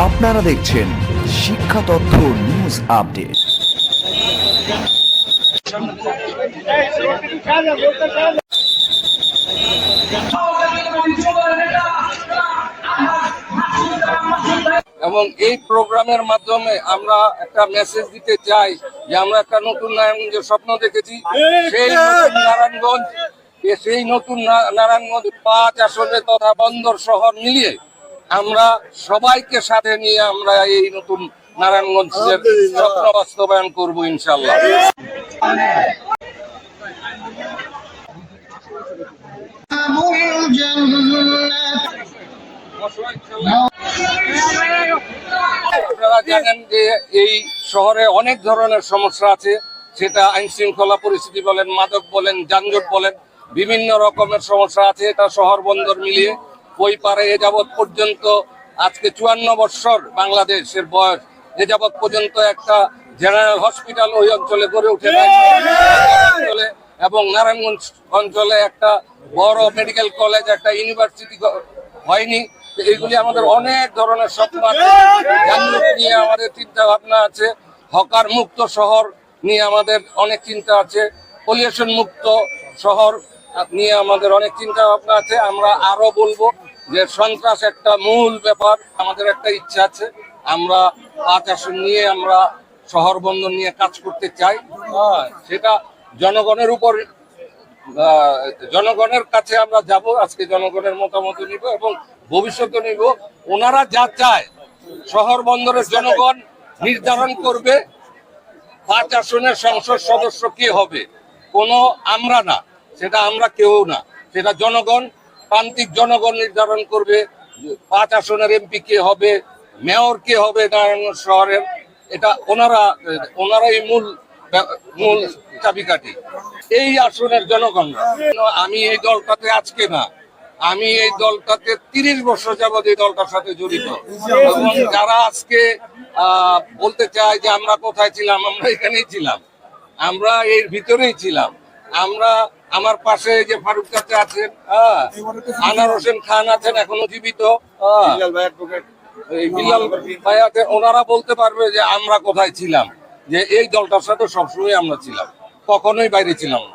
আপনারা দেখছেন শিক্ষা তথ্য নিউজ আপডেট এবং এই প্রোগ্রামের মাধ্যমে আমরা একটা মেসেজ দিতে চাই যে আমরা একটা নতুন নারায়ণগঞ্জের স্বপ্ন দেখেছি। সেই নতুন নারায়ণগঞ্জ সেই নতুন নারায়ণগঞ্জ পাঁচ আসনে তথা বন্দর শহর মিলিয়ে আমরা সবাইকে সাথে নিয়ে আমরা এই নতুন নারায়ণগঞ্জের স্বপ্ন বাস্তবায়ন করব ইনশাল্লাহ আপনারা জানেন যে এই শহরে অনেক ধরনের সমস্যা আছে। সেটা আইন শৃঙ্খলা পরিস্থিতি বলেন, মাদক বলেন, যানজট বলেন, বিভিন্ন রকমের সমস্যা আছে। এটা শহর বন্দর মিলিয়ে ওই পারে এ যাবৎ পর্যন্ত আজকে চুয়ান্ন বৎসর বাংলাদেশের বয়স। এ যাবৎ পর্যন্ত একটা জেনারেল হসপিটাল ওই অঞ্চলে গড়ে উঠে। অঞ্চলে এবং নারায়ণগঞ্জ অঞ্চলে একটা বড় মেডিকেল কলেজ, একটা ইউনিভার্সিটি হয়নি। এইগুলি আমাদের অনেক ধরনের স্বপ্ন আছে। নিয়ে আমাদের চিন্তা ভাবনা আছে। হকার মুক্ত শহর নিয়ে আমাদের অনেক চিন্তা আছে। পলিউশন মুক্ত শহর নিয়ে আমাদের অনেক চিন্তা ভাবনা আছে। আমরা আরও বলব যে সন্ত্রাস একটা মূল ব্যাপার। আমাদের একটা ইচ্ছা আছে। আমরা পাঁচ আসন নিয়ে আমরা শহর বন্দর নিয়ে কাজ করতে চাই। সেটা জনগণের উপর জনগণের কাছে আমরা যাব, আজকে জনগণের মতামত নিব এবং ভবিষ্যতে নিব। ওনারা যা চায়, শহর বন্দরের জনগণ নির্ধারণ করবে। পাঁচ আসনের সংসদ সদস্য কে হবে, কোনো আমরা না, সেটা আমরা কেউ না। সেটা জনগণ, প্রান্তিক জনগণ নির্ধারণ করবে। পাঁচ আসনের এমপি কে হবে, মেয়র কে হবে নারায়ণগঞ্জ শহরের, এটা ওনারা, ওনারাই মূল মূল চাবিকাঠি। এই আসনের জনগণ। আমি এই দলটাতে আজকে না আমি এই দলটাতে তিরিশ বছর যাবৎ এই দলটার সাথে জড়িত। এবং যারা আজকে বলতে চায় যে আমরা কোথায় ছিলাম আমরা এখানেই ছিলাম। আমরা এর ভিতরেই ছিলাম। আমরা আমার পাশে যে ফারুক চাচা আছেন হ্যাঁ, আনার হোসেন খান আছেন এখনও জীবিত হ্যাঁ, বিল্লাল ওনারা বলতে পারবে যে আমরা কোথায় ছিলাম। যে এই দলটার সাথে সবসময় আমরা ছিলাম। কখনোই বাইরে ছিলাম না।